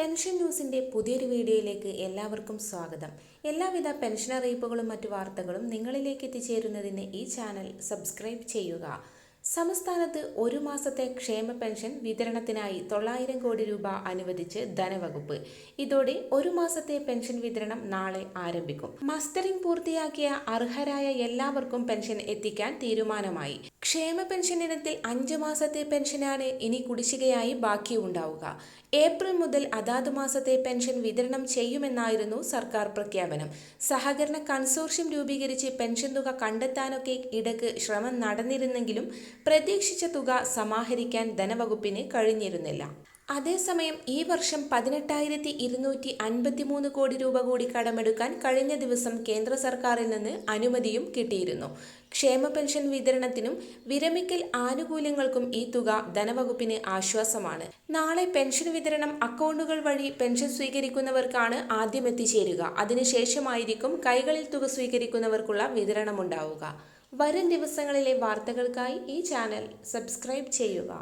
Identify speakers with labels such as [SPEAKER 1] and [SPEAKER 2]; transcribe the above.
[SPEAKER 1] Pension ന്യൂസിന്റെ പുതിയൊരു വീഡിയോയിലേക്ക് എല്ലാവർക്കും സ്വാഗതം. എല്ലാവിധ പെൻഷൻ അറിയിപ്പുകളും മറ്റു വാർത്തകളും നിങ്ങളിലേക്ക് എത്തിച്ചേരുന്നതിന് ഈ ചാനൽ സബ്സ്ക്രൈബ് ചെയ്യുക. സംസ്ഥാനത്ത് ഒരു മാസത്തെ ക്ഷേമ പെൻഷൻ വിതരണത്തിനായി തൊള്ളായിരം കോടി രൂപ അനുവദിച്ച് ധനവകുപ്പ്. ഇതോടെ ഒരു മാസത്തെ പെൻഷൻ വിതരണം നാളെ ആരംഭിക്കും. മസ്റ്ററിംഗ് പൂർത്തിയാക്കിയ അർഹരായ എല്ലാവർക്കും പെൻഷൻ എത്തിക്കാൻ തീരുമാനമായി. ക്ഷേമ പെൻഷൻ ഇനത്തിൽ അഞ്ച് മാസത്തെ പെൻഷനാണ് ഇനി കുടിശ്ശികയായി ബാക്കിയുണ്ടാവുക. ഏപ്രിൽ മുതൽ അതാത് മാസത്തെ പെൻഷൻ വിതരണം ചെയ്യുമെന്നായിരുന്നു സർക്കാർ പ്രഖ്യാപനം. സഹകരണ കൺസോർഷ്യം രൂപീകരിച്ച് പെൻഷൻ തുക കണ്ടെത്താനൊക്കെ ഇടയ്ക്ക് ശ്രമം നടന്നിരുന്നെങ്കിലും പ്രതീക്ഷിച്ച തുക സമാഹരിക്കാൻ ധനവകുപ്പിന് കഴിഞ്ഞിരുന്നില്ല. അതേസമയം ഈ വർഷം പതിനെട്ടായിരത്തി ഇരുന്നൂറ്റി അൻപത്തിമൂന്ന് കോടി രൂപ കൂടി കടമെടുക്കാൻ കഴിഞ്ഞ ദിവസം കേന്ദ്ര സർക്കാരിൽ നിന്ന് അനുമതിയും കിട്ടിയിരുന്നു. ക്ഷേമ പെൻഷൻ വിതരണത്തിനും വിരമിക്കൽ ആനുകൂല്യങ്ങൾക്കും ഈ തുക ധനവകുപ്പിന് ആശ്വാസമാണ്. നാളെ പെൻഷൻ വിതരണം അക്കൗണ്ടുകൾ വഴി പെൻഷൻ സ്വീകരിക്കുന്നവർക്കാണ് ആദ്യം എത്തിച്ചേരുക. അതിനുശേഷമായിരിക്കും കൈകളിൽ തുക സ്വീകരിക്കുന്നവർക്കുള്ള വിതരണമുണ്ടാവുക. വരും ദിവസങ്ങളിലെ വാർത്തകൾക്കായി ഈ ചാനൽ സബ്സ്ക്രൈബ് ചെയ്യുക.